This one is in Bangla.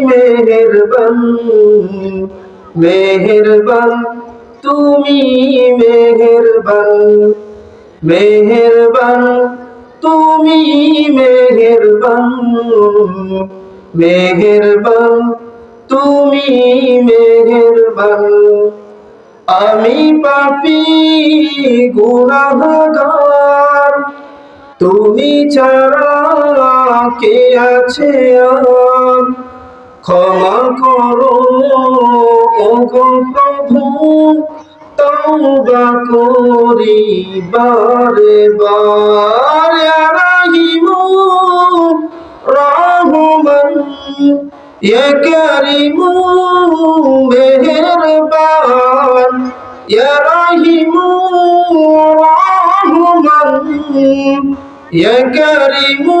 মেহেরবান মেহেরবান, তুমি মেহেরবান মেহেরবান, তুমি মেহেরবান মেহেরবান, তুমি মেহেরবান। আমি পাপি, গুনাহগার, তুমি ছাড়া কে আছে আর? ক্ষমা করো ও গো প্রভু, তওবা করি বারে বার রাহিমু, রহমান ইয়া কারিমু, মেহেরবান ইয়া রাহিমু, রহমান ইয়া কারিমু